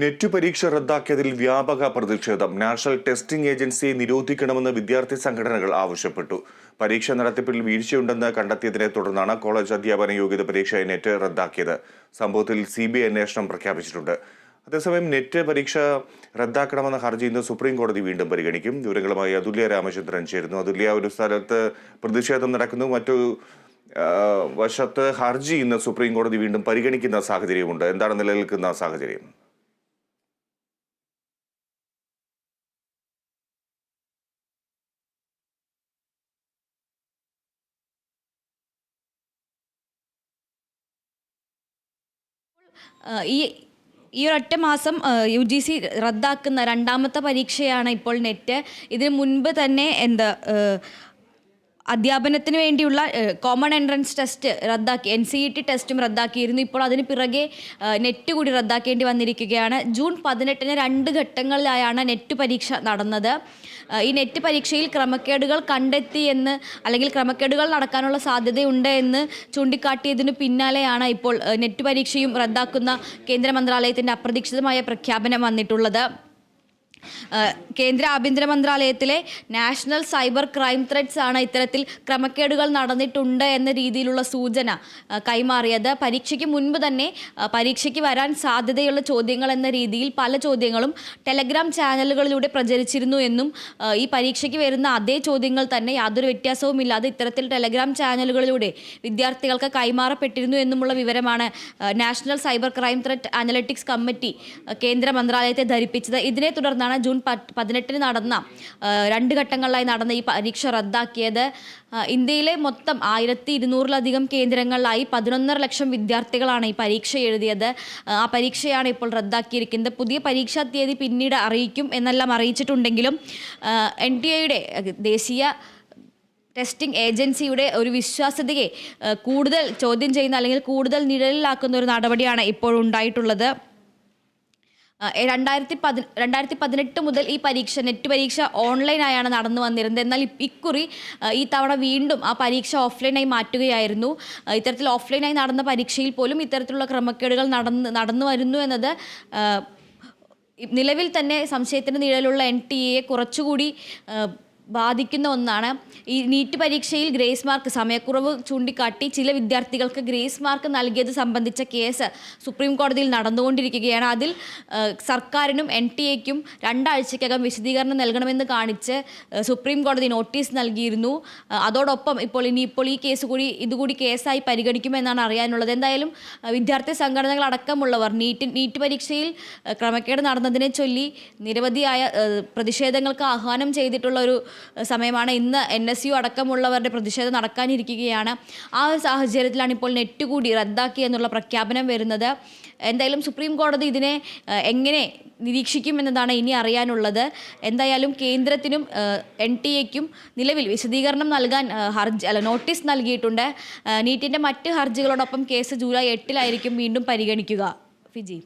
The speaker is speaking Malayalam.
നെറ്റ് പരീക്ഷ റദ്ദാക്കിയതിൽ വ്യാപക പ്രതിഷേധം. നാഷണൽ ടെസ്റ്റിംഗ് ഏജൻസിയെ നിരോധിക്കണമെന്ന് വിദ്യാർത്ഥി സംഘടനകൾ ആവശ്യപ്പെട്ടു. പരീക്ഷ നടത്തിപ്പിൽ വീഴ്ചയുണ്ടെന്ന് കണ്ടെത്തിയതിനെ തുടർന്നാണ് കോളേജ് അധ്യാപന യോഗ്യത പരീക്ഷ നെറ്റ് റദ്ദാക്കിയത്. സംഭവത്തിൽ സി ബി ഐ അന്വേഷണം പ്രഖ്യാപിച്ചിട്ടുണ്ട്. അതേസമയം നെറ്റ് പരീക്ഷ റദ്ദാക്കണമെന്ന ഹർജി ഇന്ന് സുപ്രീം കോടതി വീണ്ടും പരിഗണിക്കും. വിവരങ്ങളുമായി അതുല്യ രാമചന്ദ്രൻ ചേരുന്നു. അതുല്യ ഒരു സ്ഥലത്ത് പ്രതിഷേധം നടക്കുന്നു. മറ്റു വശത്ത് ഹർജി ഇന്ന് സുപ്രീം കോടതി വീണ്ടും പരിഗണിക്കുന്ന സാഹചര്യമുണ്ട് എന്താണ് നിലനിൽക്കുന്ന സാഹചര്യം? ഈ ഈ ഒരൊറ്റ മാസം യു ജി സി റദ്ദാക്കുന്ന രണ്ടാമത്തെ പരീക്ഷയാണ് ഇപ്പോൾ നെറ്റ്. ഇതിന് മുൻപ് തന്നെ എന്താ അധ്യാപനത്തിന് വേണ്ടിയുള്ള കോമൺ എൻട്രൻസ് ടെസ്റ്റ് റദ്ദാക്കി എൻ സി ഇ ടി ടെസ്റ്റും റദ്ദാക്കിയിരുന്നു. ഇപ്പോൾ അതിന് പിറകെ നെറ്റ് കൂടി റദ്ദാക്കേണ്ടി വന്നിരിക്കുകയാണ്. ജൂൺ പതിനെട്ടിന് രണ്ട് ഘട്ടങ്ങളിലായാണ് നെറ്റ് പരീക്ഷ നടന്നത്. ഈ നെറ്റ് പരീക്ഷയിൽ ക്രമക്കേടുകൾ കണ്ടെത്തി എന്ന് അല്ലെങ്കിൽ ക്രമക്കേടുകൾ നടക്കാനുള്ള സാധ്യതയുണ്ട് എന്ന് ചൂണ്ടിക്കാട്ടിയതിനു പിന്നാലെയാണ് ഇപ്പോൾ നെറ്റ് പരീക്ഷയും റദ്ദാക്കുന്ന കേന്ദ്ര മന്ത്രാലയത്തിന്റെ അപ്രതീക്ഷിതമായ പ്രഖ്യാപനം വന്നിട്ടുള്ളത്. കേന്ദ്ര ആഭ്യന്തര മന്ത്രാലയത്തിലെ നാഷണൽ സൈബർ ക്രൈം ത്രെഡ്സ് ആണ് ഇത്തരത്തിൽ ക്രമക്കേടുകൾ നടന്നിട്ടുണ്ട് എന്ന രീതിയിലുള്ള സൂചന കൈമാറിയത്. പരീക്ഷയ്ക്ക് മുൻപ് തന്നെ പരീക്ഷയ്ക്ക് വരാൻ സാധ്യതയുള്ള ചോദ്യങ്ങൾ എന്ന രീതിയിൽ പല ചോദ്യങ്ങളും ടെലഗ്രാം ചാനലുകളിലൂടെ പ്രചരിച്ചിരുന്നു എന്നും ഈ പരീക്ഷയ്ക്ക് വരുന്ന അതേ ചോദ്യങ്ങൾ തന്നെ യാതൊരു വ്യത്യാസവും ഇല്ലാതെ ഇത്തരത്തിൽ ടെലഗ്രാം ചാനലുകളിലൂടെ വിദ്യാർത്ഥികൾക്ക് കൈമാറപ്പെട്ടിരുന്നു എന്നുമുള്ള വിവരമാണ് national cyber crime threat analytics committee കേന്ദ്ര മന്ത്രാലയത്തെ ധരിപ്പിച്ചത്. ഇതിനെ തുടർന്നാണ് ജൂൺ പത്ത് പതിനെട്ടിന് നടന്ന രണ്ട് ഘട്ടങ്ങളിലായി നടന്ന ഈ പരീക്ഷ റദ്ദാക്കിയത്. ഇന്ത്യയിലെ മൊത്തം ആയിരത്തി ഇരുന്നൂറിലധികം കേന്ദ്രങ്ങളിലായി പതിനൊന്നര ലക്ഷം വിദ്യാർത്ഥികളാണ് ഈ പരീക്ഷ എഴുതിയത്. ആ പരീക്ഷയാണ് ഇപ്പോൾ റദ്ദാക്കിയിരിക്കുന്നത്. പുതിയ പരീക്ഷാ തീയതി പിന്നീട് അറിയിക്കും എന്നെല്ലാം അറിയിച്ചിട്ടുണ്ടെങ്കിലും എൻ ടി എയുടെ ദേശീയ ടെസ്റ്റിംഗ് ഏജൻസിയുടെ ഒരു വിശ്വാസ്യതയെ കൂടുതൽ ചോദ്യം ചെയ്യുന്ന അല്ലെങ്കിൽ കൂടുതൽ നിഴലിലാക്കുന്ന ഒരു നടപടിയാണ് ഇപ്പോൾ ഉണ്ടായിട്ടുള്ളത്. രണ്ടായിരത്തി പതി രണ്ടായിരത്തി പതിനെട്ട് മുതൽ ഈ പരീക്ഷ നെറ്റ് പരീക്ഷ ഓൺലൈനായാണ് നടന്നു വന്നിരുന്നത്. എന്നാൽ ഇക്കുറി ഈ തവണ വീണ്ടും ആ പരീക്ഷ ഓഫ്ലൈനായി മാറ്റുകയായിരുന്നു. ഇത്തരത്തിൽ ഓഫ്ലൈനായി നടന്ന പരീക്ഷയിൽ പോലും ഇത്തരത്തിലുള്ള ക്രമക്കേടുകൾ നടന്ന് നടന്നു വരുന്നു എന്നത് നിലവിൽ തന്നെ സംശയത്തിന് നിഴലുള്ള എൻ ടി എയെ കുറച്ചുകൂടി ബാധിക്കുന്ന ഒന്നാണ്. ഈ നീറ്റ് പരീക്ഷയിൽ ഗ്രേസ് മാർക്ക് സമയക്കുറവ് ചൂണ്ടിക്കാട്ടി ചില വിദ്യാർത്ഥികൾക്ക് ഗ്രേസ് മാർക്ക് നൽകിയത് സംബന്ധിച്ച കേസ് സുപ്രീം കോടതിയിൽ നടന്നുകൊണ്ടിരിക്കുകയാണ്. അതിൽ സർക്കാരിനും എൻ ടി എക്കും രണ്ടാഴ്ചക്കകം വിശദീകരണം നൽകണമെന്ന് കാണിച്ച് സുപ്രീം കോടതി നോട്ടീസ് നൽകിയിരുന്നു. അതോടൊപ്പം ഇപ്പോൾ ഇനി ഇപ്പോൾ ഈ കേസ് കൂടി ഇതുകൂടി കേസായി പരിഗണിക്കുമെന്നാണ് അറിയാനുള്ളത്. എന്തായാലും വിദ്യാർത്ഥി സംഘടനകൾ അടക്കമുള്ളവർ നീറ്റ് നീറ്റ് പരീക്ഷയിൽ ക്രമക്കേട് നടന്നതിനെ ചൊല്ലി നിരവധിയായ പ്രതിഷേധങ്ങൾക്ക് ആഹ്വാനം ചെയ്തിട്ടുള്ള ഒരു സമയമാണ്. ഇന്ന് എൻ എസ് യു അടക്കമുള്ളവരുടെ പ്രതിഷേധം നടക്കാനിരിക്കുകയാണ്. ആ ഒരു സാഹചര്യത്തിലാണ് ഇപ്പോൾ നെറ്റ് കൂടി റദ്ദാക്കി എന്നുള്ള പ്രഖ്യാപനം വരുന്നത്. എന്തായാലും സുപ്രീം കോടതി ഇതിനെ എങ്ങനെ നിരീക്ഷിക്കും എന്നതാണ് ഇനി അറിയാനുള്ളത്. എന്തായാലും കേന്ദ്രത്തിനും എൻ ടി എക്കും നിലവിൽ വിശദീകരണം നൽകാൻ ഹർജി അല്ല നോട്ടീസ് നൽകിയിട്ടുണ്ട്. നീറ്റിന്റെ മറ്റ് ഹർജികളോടൊപ്പം കേസ് ജൂലൈ എട്ടിലായിരിക്കും വീണ്ടും പരിഗണിക്കുക. ഫിജി.